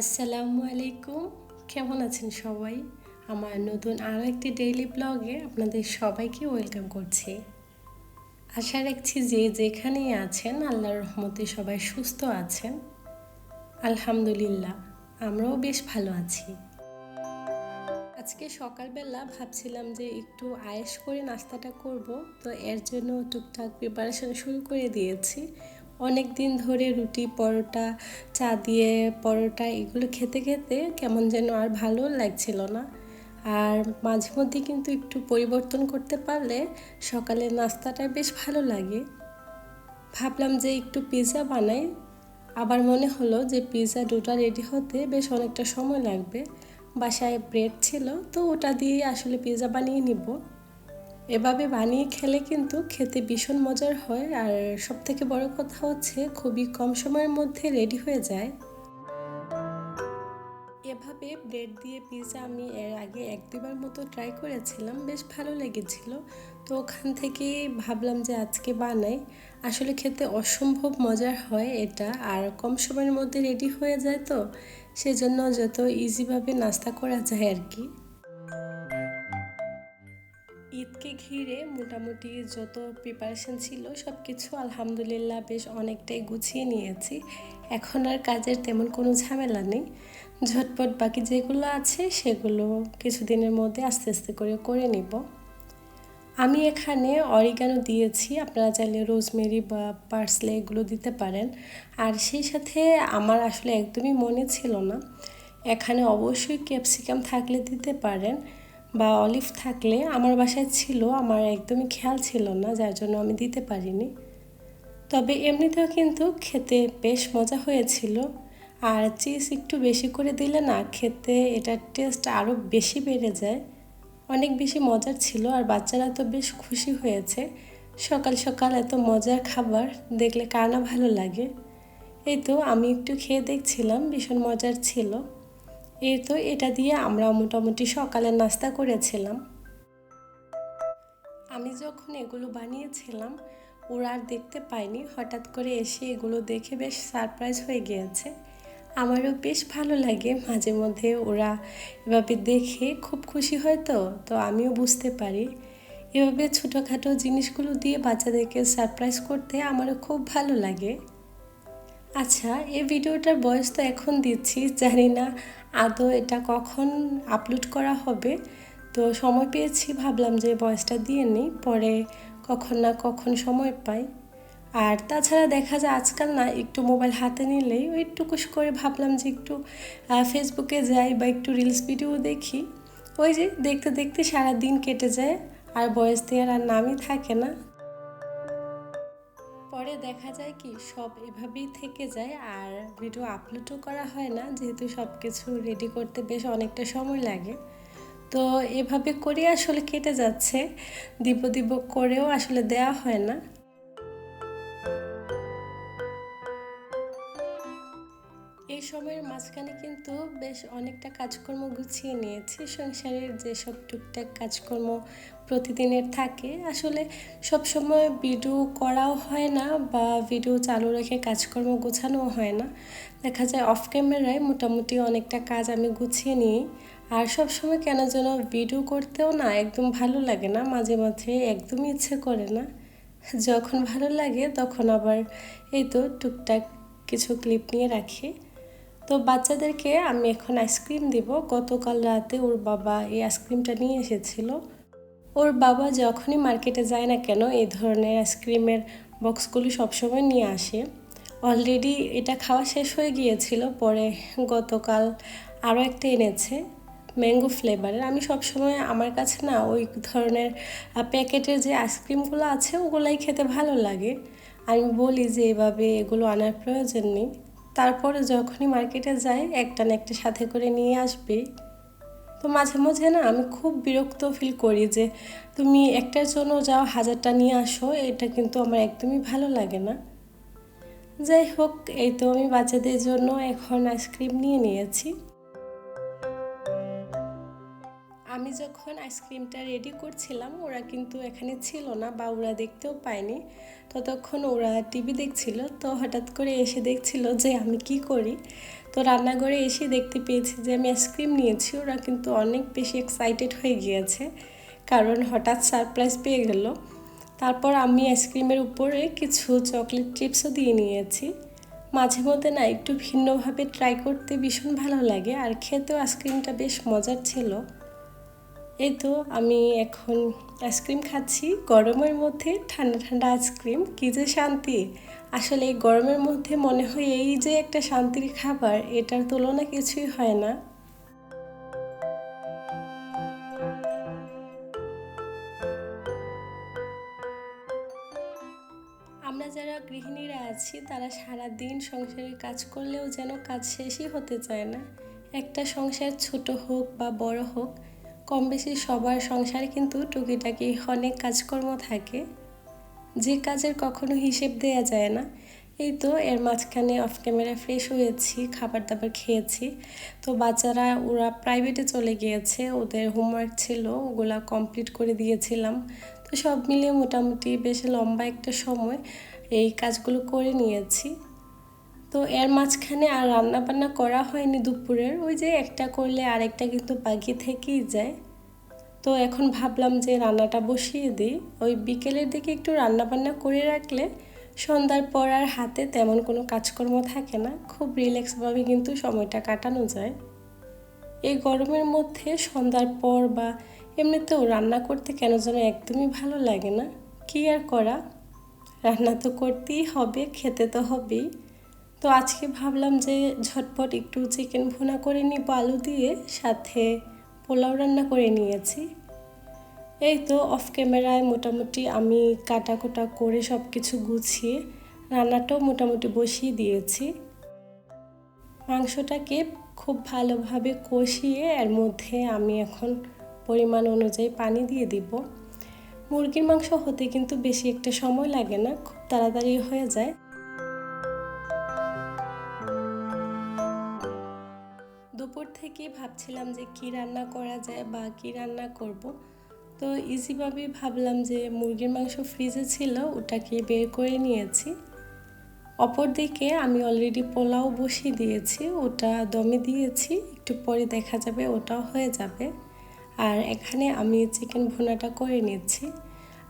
আসসালামু আলাইকুম। কেমন আছেন সবাই? আমার নতুন আরও একটি ডেইলি ব্লগে আপনাদের সবাইকে ওয়েলকাম করছি। আশা রাখছি যে যেখানেই আছেন, আল্লাহর রহমতে সবাই সুস্থ আছেন। আলহামদুলিল্লাহ, আমরাও বেশ ভালো আছি। আজকে সকালবেলা ভাবছিলাম যে একটু আয়েস করে নাস্তাটা করব, তো এর জন্য টুকটাক প্রিপারেশন শুরু করে দিয়েছি। অনেক দিন ধরে রুটি, পরোটা, চা দিয়ে পরোটা এগুলো খেতে খেতে কেমন যেন আর ভালো লাগছিল না। আর মাঝে মধ্যে কিন্তু একটু পরিবর্তন করতে পারলে সকালের নাস্তাটা বেশ ভালো লাগে। ভাবলাম যে একটু পিৎজা বানাই। আবার মনে হলো যে পিৎজা ডোটা রেডি হতে বেশ অনেকটা সময় লাগবে। বাসায় ব্রেড ছিল, তো ওটা দিয়ে আসলে পিৎজা বানিয়ে নিব। এভাবে বানিয়ে খেলে কিন্তু খেতে ভীষণ মজার হয় আর সব থেকে বড় কথা হচ্ছে খুবই কম সময়ের মধ্যে রেডি হয়ে যায়। এভাবে ব্রেড দিয়ে পিৎজা আমি এর আগে এক দুবার মতো ট্রাই করেছিলাম, বেশ ভালো লেগেছিল। তো ওখান থেকে ভাবলাম যে আজকে বানাই। আসলে খেতে অসম্ভব মজার হয় এটা, আর কম সময়ের মধ্যে রেডি হয়ে যায় তো। সেজন্য যত ইজিভাবে নাস্তা করা যায় আর কি। ঘিরে মোটামুটি যত প্রিপারেশন ছিল সব কিছু আলহামদুলিল্লাহ বেশ অনেকটাই গুছিয়ে নিয়েছি। এখন আর কাজের তেমন কোনো ঝামেলা নেই। ঝটপট বাকি যেগুলো আছে, সেগুলো কিছুদিনের মধ্যে আস্তে আস্তে করে করে নিব। আমি এখানে অরিগানো দিয়েছি, আপনারা চাইলে রোজমেরি বা পার্সলে এগুলো দিতে পারেন। আর সেই সাথে আমার আসলে একদমই মনে ছিল না। এখানে অবশ্যই ক্যাপসিকাম থাকলে দিতে পারেন। বা অলিভ থাকলে আমার বাসায় ছিল, আমার একদমই খেয়াল ছিল না, যার জন্য আমি দিতে পারিনি। তবে এমনিতেও কিন্তু খেতে বেশ মজা হয়েছিল। আর চিজ একটু বেশি করে দিলে না, খেতে এটার টেস্ট আরও বেশি বেড়ে যায়। অনেক বেশি মজার ছিল আর বাচ্চারা তো বেশ খুশি হয়েছে। সকাল সকাল এত মজার খাবার দেখলে কার না ভালো লাগে। এই তো আমি একটু খেয়ে দেখছিলাম, ভীষণ মজার ছিল। এই তো এটা দিয়ে আমরা মোটামুটি সকালে নাস্তা করেছিলাম। আমি যখন এগুলো বানিয়েছিলাম, ওরা আর দেখতে পাইনি। হঠাৎ করে এসে এগুলো দেখে বেশ সারপ্রাইজ হয়ে গিয়েছে। আমারও বেশ ভালো লাগে। মাঝে মধ্যে ওরা এভাবে দেখে খুব খুশি হয় তো তো আমিও বুঝতে পারি। এভাবে ছোটোখাটো জিনিসগুলো দিয়ে বাচ্চাদেরকে সারপ্রাইজ করতে আমারও খুব ভালো লাগে। আচ্ছা এই ভিডিওটার বয়স তো এখন দিচ্ছি, জানি না আদৌ এটা কখন আপলোড করা হবে? তো সময় পেয়েছি, ভাবলাম যে বয়সটা দিয়ে নিই, পরে কখন না কখন সময় পাই। আর তাছাড়া দেখা যায় আজকাল না, একটু মোবাইল হাতে নিলেই ওই টুকুস করে ভাবলাম যে একটু ফেসবুকে যাই বা একটু রিলস ভিডিও দেখি। ওই যে দেখতে দেখতে সারা দিন কেটে যায়, আর বয়স দেওয়ার আর নামই থাকে না। পরে দেখা যায় কি, সব এভাবেই থেকে যায়। আর ভিডিও আপলোডও করা হয় না, যেহেতু সব কিছু রেডি করতে বেশ অনেকটা সময় লাগে। তো এভাবে করে আসলে কেটে যাচ্ছে। দিব দিব করেও আসলে দেয়া হয় না। সময়ের মাঝখানে কিন্তু বেশ অনেকটা কাজকর্ম গুছিয়ে নিয়েছি। সংসারের যেসব টুকটাক কাজকর্ম প্রতিদিনের থাকে, আসলে সব সময় ভিডিও করাও হয় না বা ভিডিও চালু রেখে কাজকর্ম গোছানোও হয় না। দেখা যায় অফ ক্যামেরায় মোটামুটি অনেকটা কাজ আমি গুছিয়ে নিই। আর সব সময় কেন যেন ভিডিও করতেও না একদম ভালো লাগে না, মাঝে মাঝে একদমই ইচ্ছে করে না। যখন ভালো লাগে তখন আবার এই তো টুকটাক কিছু ক্লিপ নিয়ে রাখি। তো বাচ্চাদেরকে আমি এখন আইসক্রিম দিব। গতকাল রাতে ওর বাবা এই আইসক্রিমটা নিয়ে এসেছিল। ওর বাবা যখনই মার্কেটে যায় না কেন এই ধরনের আইসক্রিমের বক্সগুলি সবসময় নিয়ে আসে। অলরেডি এটা খাওয়া শেষ হয়ে গিয়েছিল, পরে গতকাল আরও একটা এনেছে ম্যাঙ্গো ফ্লেভারের আমি সবসময় আমার কাছে না ওই ধরনের প্যাকেটের যে আইসক্রিমগুলো আছে ওগুলাই খেতে ভালো লাগে। আমি বলি যে এভাবে এগুলো আনার প্রয়োজন নেই। তারপরে যখনই মার্কেটে যাই, একটা না একটা সাথে করে নিয়ে আসবে। তো মাঝে মাঝে না আমি খুব বিরক্ত ফিল করি যে, তুমি একটার জন্য যাও, হাজারটা নিয়ে আসো, এটা কিন্তু আমার একদমই ভালো লাগে না। যাই হোক, এই তো আমি বাচ্চাদের জন্য এখন আইসক্রিম নিয়ে নিয়েছি। আমি যখন আইসক্রিমটা রেডি করছিলাম, ওরা কিন্তু এখানে ছিল না বা ওরা দেখতেও পায়নি। ততক্ষণ ওরা টিভি দেখছিল, তো হঠাৎ করে এসে দেখছিল যে আমি কি করি। তো রান্নাঘরে এসে দেখতে পেয়েছি যে আমি আইসক্রিম নিয়েছি, ওরা কিন্তু অনেক বেশি এক্সাইটেড হয়ে গিয়েছে। কারণ হঠাৎ সারপ্রাইজ পেয়ে গেল। তারপর আমি আইসক্রিমের উপরে কিছু চকলেট চিপসও দিয়ে নিয়েছি। মাঝে মধ্যে না একটু ভিন্নভাবে ট্রাই করতে ভীষণ ভালো লাগে, আর খেতেও আইসক্রিমটা বেশ মজার ছিল। এই তো আমি এখন আইসক্রিম খাচ্ছি। গরমের মধ্যে ঠান্ডা ঠান্ডা আইসক্রিম, কী যে শান্তি। আসলে এই গরমের মধ্যে মনে হয় এই যে একটা শান্তির খাবার, এটার তুলনা কিছুই হয় না। আমরা যারা গৃহিণীরা আছি, তারা সারা দিন সংসারের কাজ করলেও যেন কাজ শেষই হতে চায় না। একটা সংসার ছোট হোক বা বড় হোক কম বেশি সবার সংসারে কিন্তু টুকিটাকি অনেক কাজকর্ম থাকে। যে কাজের কখনো হিসেব দেয়া যায় না। এই তো এর মাঝখানে অফ ক্যামেরা ফ্রেশ হয়েছি খাবার দাবার খেয়েছি। তো বাচ্চারা, ওরা প্রাইভেটে চলে গিয়েছে, ওদের হোমওয়ার্ক ছিল, ওগুলা কমপ্লিট করে দিয়েছিলাম। তো সব মিলিয়ে মোটামুটি বেশ লম্বা একটা সময় এই কাজগুলো করে নিয়েছি। তো এর মাঝখানে আর রান্না বান্না করা হয়নি দুপুরের। ওই যে একটা করলে আরেকটা কিন্তু বাকি থেকেই যায়। তো এখন ভাবলাম যে রান্নাটা বসিয়ে দিই। ওই বিকেলের দিকে একটু রান্না বান্না করে রাখলে সন্ধ্যার পর আর হাতে তেমন কোনো কাজকর্ম থাকে না। খুব রিল্যাক্সভাবে কিন্তু সময়টা কাটানো যায়। এই গরমের মধ্যে সন্ধ্যার পর বা এমনিতেও রান্না করতে কেন যেন একদমই ভালো লাগে না। কি আর করা? রান্না তো করতেই হবে, খেতে তো হবেই। তো আজকে ভাবলাম যে ঝটপট একটু চিকেন ভুনা করে নিব আলু দিয়ে, সাথে পোলাও রান্না করে নিয়েছি। এই তো অফ ক্যামেরায় মোটামুটি আমি কাটা কোটা করে সব কিছু গুছিয়ে রান্নাটাও মোটামুটি বসিয়ে দিয়েছি। মাংসটাকে খুব ভালোভাবে কষিয়ে এর মধ্যে আমি এখন পরিমাণ অনুযায়ী পানি দিয়ে দিব। মুরগির মাংস হতে কিন্তু বেশি একটা সময় লাগে না, খুব তাড়াতাড়ি হয়ে যায়। ভাবছিলাম যে কি রান্না করা যায় বা কি রান্না করব। তো ইজিভাবেই ভাবলাম যে মুরগির মাংস ফ্রিজে ছিল ওটাকে বের করে নিয়েছি। অপরদিকে আমি অলরেডি পোলাও বসিয়ে দিয়েছি, ওটা দমে দিয়েছি, একটু পরে দেখা যাবে ওটাও হয়ে যাবে। আর এখানে আমি চিকেন ভুনাটা করে নিচ্ছি।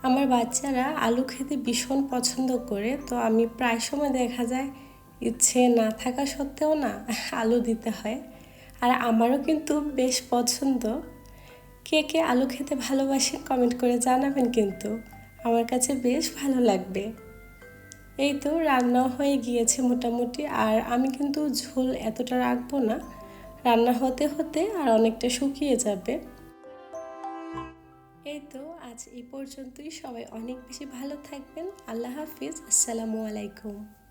আমার বাচ্চারা আলু খেতে ভীষণ পছন্দ করে, তো আমি প্রায় সময় দেখা যায় ইচ্ছে না থাকা সত্ত্বেও না আলু দিতে হয়। আর আমারও কিন্তু বেশ পছন্দ। কে কে আলু খেতে ভালোবাসেন কমেন্ট করে জানাবেন কিন্তু। আমার কাছে বেশ ভালো লাগবে। এই তো রান্না হয়ে গিয়েছে মোটামুটি আর আমি কিন্তু ঝোল এতটা রাখব না। রান্না হতে হতে আর অনেকটা শুকিয়ে যাবে। এই তো আজ এই পর্যন্তই। সবাই অনেক বেশি ভালো থাকবেন। আল্লাহ হাফিজ। আসসালামু আলাইকুম।